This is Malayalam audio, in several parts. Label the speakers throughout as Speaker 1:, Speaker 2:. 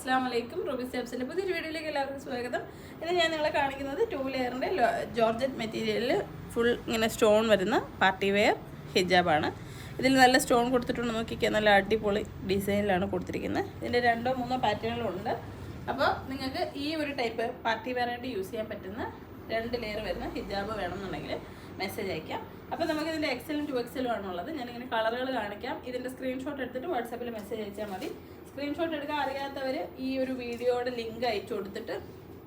Speaker 1: അസ്സാം വലൈക്കും റുബി സ്റ്റെപ്സിൻ്റെ പുതിയൊരു വീഡിയോയിലേക്ക് എല്ലാവർക്കും സ്വാഗതം ഇന്ന് ഞാൻ നിങ്ങളെ കാണിക്കുന്നത് ടൂ ലെയറിൻ്റെ ജോർജറ്റ് മെറ്റീരിയലിൽ ഫുൾ ഇങ്ങനെ സ്റ്റോൺ വരുന്ന പാർട്ടി വെയർ ഹിജാബാണ് ഇതിൽ നല്ല സ്റ്റോൺ കൊടുത്തിട്ടുണ്ട് നോക്കിക്കാൻ നല്ല അടിപൊളി ഡിസൈനിലാണ് കൊടുത്തിരിക്കുന്നത് ഇതിൻ്റെ രണ്ടോ മൂന്നോ പാറ്റേണുകളുണ്ട് അപ്പോൾ നിങ്ങൾക്ക് ഈ ഒരു ടൈപ്പ് പാർട്ടി വെയറായിട്ട് യൂസ് ചെയ്യാൻ പറ്റുന്ന രണ്ട് ലെയർ വരുന്ന ഹിജാബ് വേണമെന്നുണ്ടെങ്കിൽ മെസ്സേജ് അയക്കാം അപ്പോൾ നമുക്ക് ഇതിൻ്റെ എക്സലും ടു എക്സലും ആണുള്ളത് ഞാനിങ്ങനെ കളറുകൾ കാണിക്കാം ഇതിൻ്റെ സ്ക്രീൻഷോട്ട് എടുത്തിട്ട് വാട്സാപ്പിൽ മെസ്സേജ് അയച്ചാൽ മതി സ്ക്രീൻഷോട്ട് എടുക്കാൻ അറിയാത്തവർ ഈ ഒരു വീഡിയോയുടെ ലിങ്ക് അയച്ചു കൊടുത്തിട്ട്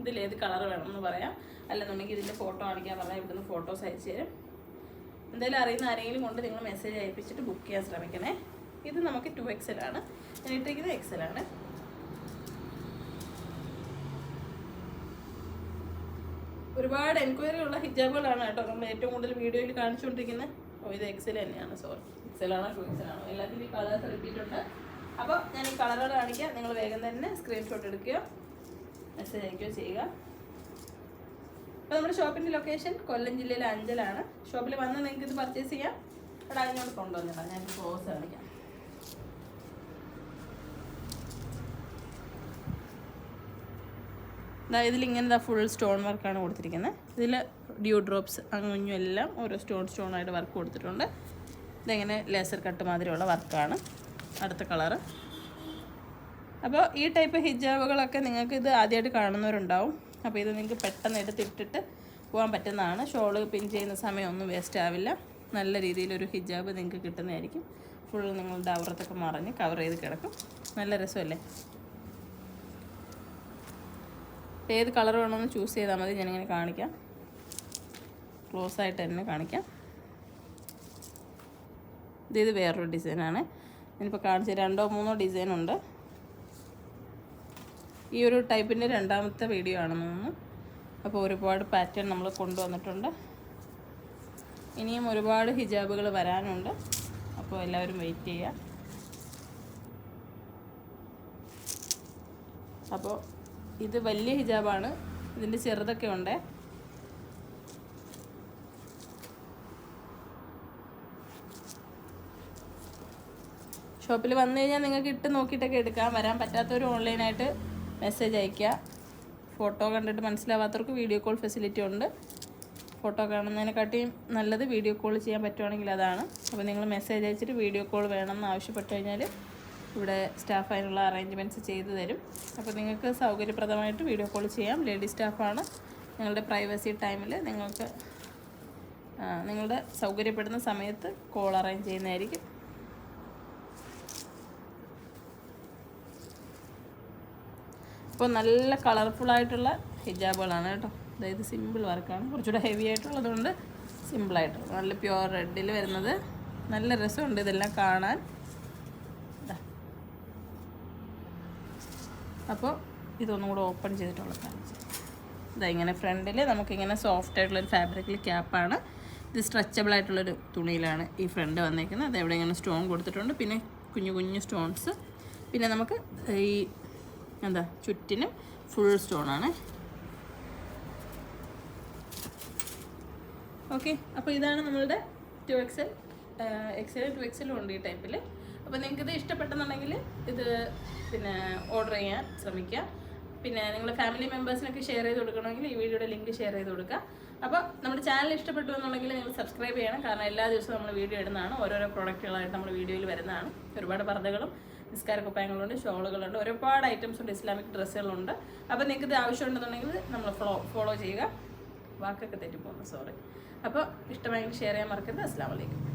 Speaker 1: ഇതിൽ ഏത് കളർ വേണം എന്ന് പറയാം അല്ലെന്നുണ്ടെങ്കിൽ ഇതിൻ്റെ ഫോട്ടോ കാണിക്കാൻ പറഞ്ഞാൽ ഇവിടുന്ന് ഫോട്ടോസ് അയച്ചു തരും എന്തായാലും അറിയുന്ന ആരെങ്കിലും കൊണ്ട് നിങ്ങൾ മെസ്സേജ് അയപ്പിച്ചിട്ട് ബുക്ക് ചെയ്യാൻ ശ്രമിക്കണേ ഇത് നമുക്ക് ടു ആണ് ഞാൻ ഇട്ടിരിക്കുന്നത് ആണ് ഒരുപാട് എൻക്വയറി ഉള്ള ഹിജാബുകളാണ് കേട്ടോ നമ്മൾ ഏറ്റവും കൂടുതൽ വീഡിയോയിൽ കാണിച്ചുകൊണ്ടിരിക്കുന്നത് ഓ ഇത് എക്സൽ തന്നെയാണ് സോറി ആണോ ടു എക്സലാണോ എല്ലാത്തിലും കളേഴ്സ് റിപ്പീറ്റുണ്ട് അപ്പോൾ ഞാൻ ഈ കളറുകൾ കാണിക്കാം നിങ്ങൾ വേഗം തന്നെ സ്ക്രീൻഷോട്ട് എടുക്കുക മെസ്സേജ് അയക്കുകയോ ചെയ്യുക അപ്പോൾ നമ്മുടെ ഷോപ്പിൻ്റെ ലൊക്കേഷൻ കൊല്ലം ജില്ലയിലെ അഞ്ചലാണ് ഷോപ്പിൽ വന്ന് നിങ്ങൾക്ക് ഇത് പർച്ചേസ് ചെയ്യാം അവിടെ അങ്ങോട്ട് കൊണ്ടുവന്നിട്ടാണ് ഞാൻ ക്ലോസ് കാണിക്കാം ഇതിലിങ്ങനെ ഫുൾ സ്റ്റോൺ വർക്കാണ് കൊടുത്തിരിക്കുന്നത് ഇതിൽ ഡ്യൂ ഡ്രോപ്സ് അങ്ങുഞ്ഞും എല്ലാം ഓരോ സ്റ്റോൺ സ്റ്റോണായിട്ട് വർക്ക് കൊടുത്തിട്ടുണ്ട് ഇതെങ്ങനെ ലേസർ കട്ട് മാതിരിയുള്ള വർക്കാണ് അടുത്ത കളറ് അപ്പോൾ ഈ ടൈപ്പ് ഹിജാബുകളൊക്കെ നിങ്ങൾക്ക് ഇത് ആദ്യമായിട്ട് കാണുന്നവരുണ്ടാവും അപ്പോൾ ഇത് നിങ്ങൾക്ക് പെട്ടെന്ന് എടുത്തിട്ടിട്ട് പോകാൻ പറ്റുന്നതാണ് ഷോള് പിൻ ചെയ്യുന്ന സമയമൊന്നും ഒന്നും വേസ്റ്റ് ആവില്ല നല്ല രീതിയിലൊരു ഹിജാബ് നിങ്ങൾക്ക് കിട്ടുന്നതായിരിക്കും ഫുൾ നിങ്ങളുടെ ഔറത്തൊക്കെ മറിഞ്ഞ് കവർ ചെയ്ത് കിടക്കും നല്ല രസമല്ലേ ഏത് കളർ വേണമെന്ന് ചൂസ് ചെയ്താൽ മതി ഞാനിങ്ങനെ കാണിക്കാം ക്ലോസ് ആയിട്ട് തന്നെ കാണിക്കാം ഇത് വേറൊരു ഡിസൈനാണ് ഞാനിപ്പോൾ കാണിച്ച രണ്ടോ മൂന്നോ ഡിസൈൻ ഉണ്ട് ഈ ഒരു ടൈപ്പിൻ്റെ രണ്ടാമത്തെ വീഡിയോ ആണെന്ന് തോന്നുന്നു അപ്പോൾ ഒരുപാട് പാറ്റേൺ നമ്മൾ കൊണ്ടുവന്നിട്ടുണ്ട് ഇനിയും ഒരുപാട് ഹിജാബുകൾ വരാനുണ്ട് അപ്പോൾ എല്ലാവരും വെയിറ്റ് ചെയ്യുക അപ്പോൾ ഇത് വലിയ ഹിജാബാണ് ഇതിൻ്റെ ചെറുതൊക്കെ ഉണ്ട് ഷോപ്പിൽ വന്നു കഴിഞ്ഞാൽ നിങ്ങൾക്ക് ഇട്ട് നോക്കിയിട്ടൊക്കെ എടുക്കാം വരാൻ പറ്റാത്തവരും ഓൺലൈനായിട്ട് മെസ്സേജ് അയയ്ക്കുക ഫോട്ടോ കണ്ടിട്ട് മനസ്സിലാവാത്തവർക്ക് വീഡിയോ കോൾ ഫെസിലിറ്റി ഉണ്ട് ഫോട്ടോ കാണുന്നതിനെക്കാട്ടിയും നല്ലത് വീഡിയോ കോൾ ചെയ്യാൻ പറ്റുവാണെങ്കിൽ അതാണ് അപ്പോൾ നിങ്ങൾ മെസ്സേജ് അയച്ചിട്ട് വീഡിയോ കോൾ വേണമെന്ന് ആവശ്യപ്പെട്ടു കഴിഞ്ഞാൽ ഇവിടെ സ്റ്റാഫ് അതിനുള്ള അറേഞ്ച്മെൻറ്റ്സ് ചെയ്തു തരും അപ്പോൾ നിങ്ങൾക്ക് സൗകര്യപ്രദമായിട്ട് വീഡിയോ കോൾ ചെയ്യാം ലേഡി സ്റ്റാഫാണ് നിങ്ങളുടെ പ്രൈവസി ടൈമിൽ നിങ്ങൾക്ക് നിങ്ങളുടെ സൗകര്യപ്പെടുന്ന സമയത്ത് കോൾ അറേഞ്ച് ചെയ്യുന്നതായിരിക്കും അപ്പോൾ നല്ല കളർഫുള്ളായിട്ടുള്ള ഹിജാബുകളാണ് കേട്ടോ അതായത് സിമ്പിൾ വർക്കാണ് കുറച്ചുകൂടെ ഹെവി ആയിട്ടുള്ളത് കൊണ്ട് സിമ്പിളായിട്ടുള്ളത് നല്ല പ്യുവർ റെഡിൽ വരുന്നത് നല്ല രസമുണ്ട് ഇതെല്ലാം കാണാൻ അപ്പോൾ ഇതൊന്നും കൂടെ ഓപ്പൺ ചെയ്തിട്ടുള്ള കാണിച്ചു ഇതാ ഇങ്ങനെ ഫ്രണ്ടിൽ നമുക്കിങ്ങനെ സോഫ്റ്റ് ആയിട്ടുള്ളൊരു ഫാബ്രിക്കിൽ ക്യാപ്പാണ് ഇത് സ്ട്രെച്ചബിൾ ആയിട്ടുള്ളൊരു തുണിയിലാണ് ഈ ഫ്രണ്ട് വന്നേക്കുന്നത് അതെവിടെ എവിടെ ഇങ്ങനെ സ്റ്റോൺ കൊടുത്തിട്ടുണ്ട് പിന്നെ കുഞ്ഞു കുഞ്ഞു സ്റ്റോൺസ് പിന്നെ നമുക്ക് ഈ എന്താ ചുറ്റിനും ഫുൾ സ്റ്റോണാണ് ഓക്കെ അപ്പോൾ ഇതാണ് നമ്മളുടെ to Excel Excel to Excel ഉണ്ട് ഈ ടൈപ്പിൽ അപ്പോൾ ഇത് ഇഷ്ടപ്പെട്ടെന്നുണ്ടെങ്കിൽ ഇത് പിന്നെ ഓർഡർ ചെയ്യാൻ ശ്രമിക്കുക പിന്നെ നിങ്ങളുടെ ഫാമിലി മെമ്പേഴ്സിനൊക്കെ ഷെയർ ചെയ്ത് കൊടുക്കണമെങ്കിൽ ഈ വീഡിയോയുടെ ലിങ്ക് ഷെയർ ചെയ്ത് കൊടുക്കുക അപ്പോൾ നമ്മുടെ ചാനൽ ഇഷ്ടപ്പെട്ടു എന്നുണ്ടെങ്കിൽ നിങ്ങൾ സബ്സ്ക്രൈബ് ചെയ്യണം കാരണം എല്ലാ ദിവസവും നമ്മൾ വീഡിയോ ഇടുന്നതാണ് ഓരോരോ പ്രോഡക്റ്റുകളായിട്ട് നമ്മൾ വീഡിയോയിൽ വരുന്നതാണ് ഒരുപാട് പർദ്ദകളും നിസ്കാര കുപ്പായങ്ങളുണ്ട് ഷോളുകളുണ്ട് ഒരുപാട് ഐറ്റംസ് ഉണ്ട് ഇസ്ലാമിക് ഡ്രസ്സുകളുണ്ട് അപ്പോൾ നിങ്ങൾക്ക് ഇത് ആവശ്യമുണ്ടെന്നുണ്ടെങ്കിൽ നമ്മൾ ഫോളോ ഫോളോ ചെയ്യുക വാക്കൊക്കെ തെറ്റിപ്പോകുന്നു സോറി അപ്പോൾ ഇഷ്ടമായെങ്കിൽ ഷെയർ ചെയ്യാൻ മറക്കരുത് അസ്സാം വലൈക്കും